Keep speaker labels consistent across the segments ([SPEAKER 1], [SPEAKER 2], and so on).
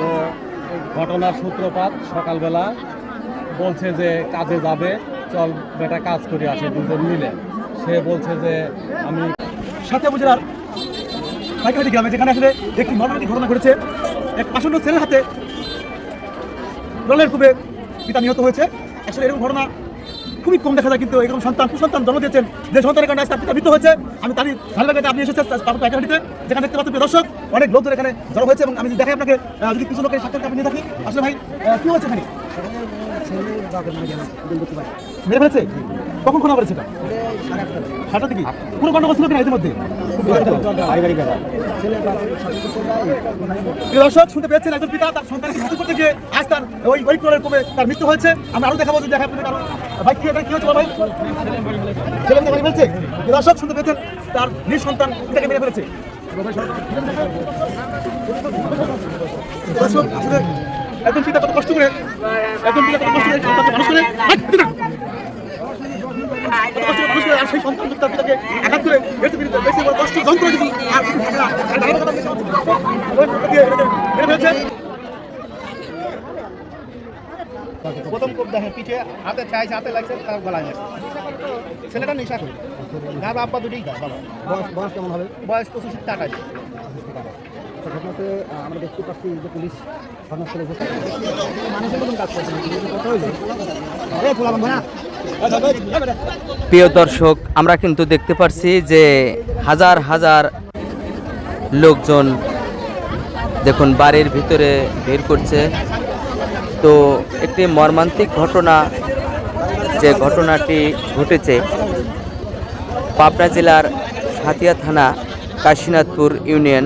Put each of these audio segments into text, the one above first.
[SPEAKER 1] তো ঘটনার সূত্রপাত সকালবেলা বলছে যে কাজে যাবে। চল বেটা কাজ করে আসে দুজন মিলে। সে বলছে যে আমি
[SPEAKER 2] সাথে উপজেলার পাইকারি গ্রামে যেখানে আসলে একটি মর্মান্তিক ঘটনা ঘটেছে, এক আসন্ন ছেলের হাতে রলের কূপে পিতা নিহত হয়েছে। আসলে এরকম ঘটনা খুবই কম দেখা যায়, কিন্তু এরকম সন্তান সুসন্তান জন্ম দিয়েছেন, যে সন্তানের কারণে আজকে আপনি হয়েছে। আমি তারই ভালো লাগে আপনি এসেছেন পাইকারিতে যেখানে দেখতে পাচ্ছি দর্শক, অনেক লোকজন এখানে জড়ো হয়েছে এবং আমি দেখাই আপনাকে যদি কিছু লোকের সাক্ষাৎ আপনি থাকি আসলে ভাই কি হয়েছে এখানে? মেরে ফেলেছে? কখন খোলা পড়েছে এটা? সাতটা থেকে পুরো গন্ডগোল ছিল কিনা ইতিমধ্যে? দর্শক, শুনতে পেয়েছেন একজন পিতা, তার সন্তানকে মৃত্যু করতে গিয়ে আজ তার ওই ওই ক্রোড়ের কমে তার মৃত্যু হয়েছে। আমরা আরও দেখাবো যদি দেখা আরও ভাই, কি এটা, কি হয়েছে ভাই? ছেলে মেয়ে প্রিয় দর্শক, শুনতে পেয়েছেন তার নিজ সন্তান পিতাকে মেরে ফেলেছে। দর্শক, আসলে একজন পিতা কত কষ্ট করে, একজন পিতা কত কষ্ট করে মানুষ করে। হাই, পিতা! কত কষ্ট করে মানুষ করে আর সেই সন্তান তার পিতাকে আঘাত করে বেঁচে বড় কষ্ট যন্ত্র কিছু আর না। বেশি।
[SPEAKER 3] প্রথম কোপ দেখে পিঠে হাতে চাইছে হাতে লাগছে তার গলায় লাগছে ছেলেটা নেশা করে। তার আব্বা দুটোই খায় বাবা।
[SPEAKER 4] বয়স বয়স কেমন হবে?
[SPEAKER 3] বয়স পঁচিশ টাকা
[SPEAKER 4] তো ঘটনাতে আমরা দেখতে পাচ্ছি যে পুলিশ ঘটনাস্থলে মানুষের মতন কাজ করছে। কথা হইল না
[SPEAKER 5] প্রিয় দর্শক, আমরা কিন্তু দেখতে পারছি যে হাজার হাজার লোকজন দেখুন, বাড়ির ভিতরে ভিড় করছে। তো একটি মর্মান্তিক ঘটনা, যে ঘটনাটি ঘটেছে, পাবনা জেলার হাতিয়া থানা কাশীনাথপুর ইউনিয়ন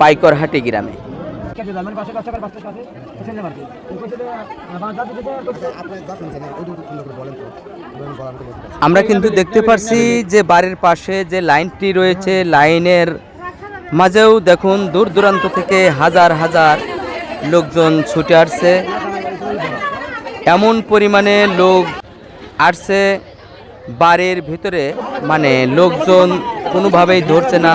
[SPEAKER 5] পাইকরহাটি গ্রামে।
[SPEAKER 4] কাছে
[SPEAKER 5] আমরা কিন্তু দেখতে পারছি যে বাড়ির পাশে যে লাইনটি রয়েছে লাইনের মাঝেও দেখুন দূর দূরান্ত থেকে হাজার হাজার লোকজন ছুটে আসছে। এমন পরিমাণে লোক আসছে বাড়ির ভিতরে মানে লোকজন কোনোভাবেই ধরছে না।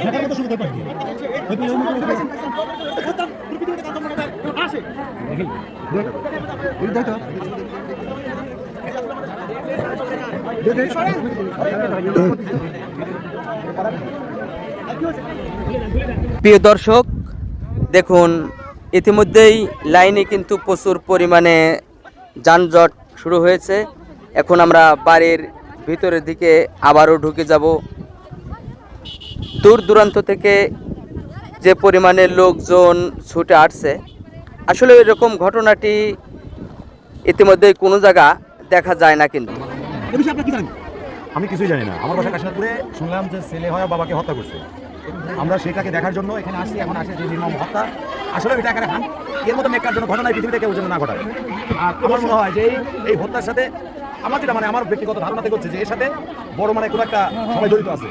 [SPEAKER 2] ঢাকার মতো শুরু করতে পারবি ওই পিছনে মতো শুরু করতে পারবি। সন্তান, পুরো পৃথিবীতে তার জন্ম নেয়, আসে।
[SPEAKER 5] প্রিয় দর্শক, দেখুন, ইতিমধ্যেই লাইনে কিন্তু প্রচুর পরিমাণে যানজট শুরু হয়েছে। এখন আমরা বাড়ির ভিতরের দিকে আবারও ঢুকে যাব। দূর দূরান্ত থেকে যে পরিমাণে লোকজন ছুটে আসছে, আসলে এরকম ঘটনাটি ইতিমধ্যেই কোনো জায়গা দেখা যায় না কিন্তু।
[SPEAKER 2] এ বিষয়ে কি জানেন?
[SPEAKER 6] আমি কিছুই জানি না। আমার বাসা কাশিনাথপুরে শুনলাম যে ছেলে হয় বাবাকে হত্যা করছে। আমরা সেটাকে দেখার জন্য এখানে আসি এখন আসে যে নির্মম হত্যা। আসলে এটা এখানে খান এর মতো মেকার জন্য ঘটনা পৃথিবীতে কেউ যেন না ঘটায়। আর আমার মনে হয় যে এই হত্যার সাথে আমার যেটা মানে আমার ব্যক্তিগত ধারণাতে করছে যে এর সাথে বড় মানে কোনো একটা সবাই জড়িত আছে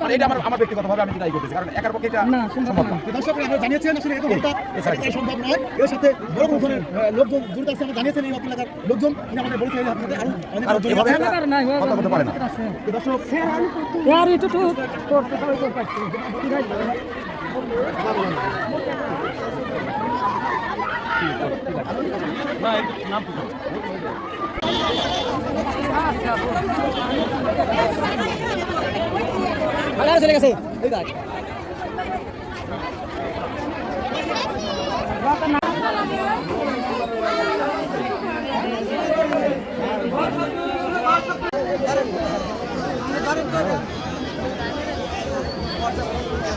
[SPEAKER 6] মানে এটা আমার আমার ব্যক্তিগতভাবে আমি এটাই করতেছি কারণ একার পক্ষে এটা সম্ভব না
[SPEAKER 2] দর্শক আপনারা জানিয়েছেন আসলে
[SPEAKER 6] এছাড়া
[SPEAKER 2] একেবারে সম্ভব নয় এর সাথে বড় কোনো ধরনের লোকজন জড়িত আছে আমরা জানিয়েছেন এই এলাকার লোকজন তিনি আমাদের বলেছেন এই হত্যাতে আরও অনেক
[SPEAKER 6] আর
[SPEAKER 2] জড়িত আছে।
[SPEAKER 6] হত্যা করতে পারে না
[SPEAKER 2] দর্শক
[SPEAKER 4] চলে গেছে মানে পাশে কাছে পাশে কাছে এসে যাবার কি বাজার থেকে আপনি যা শুনছেন ওই দুটো সুন্দর করে বলেন তো বলেন বলার তো বলতে
[SPEAKER 3] বাচ্চা কাচ্চা পায়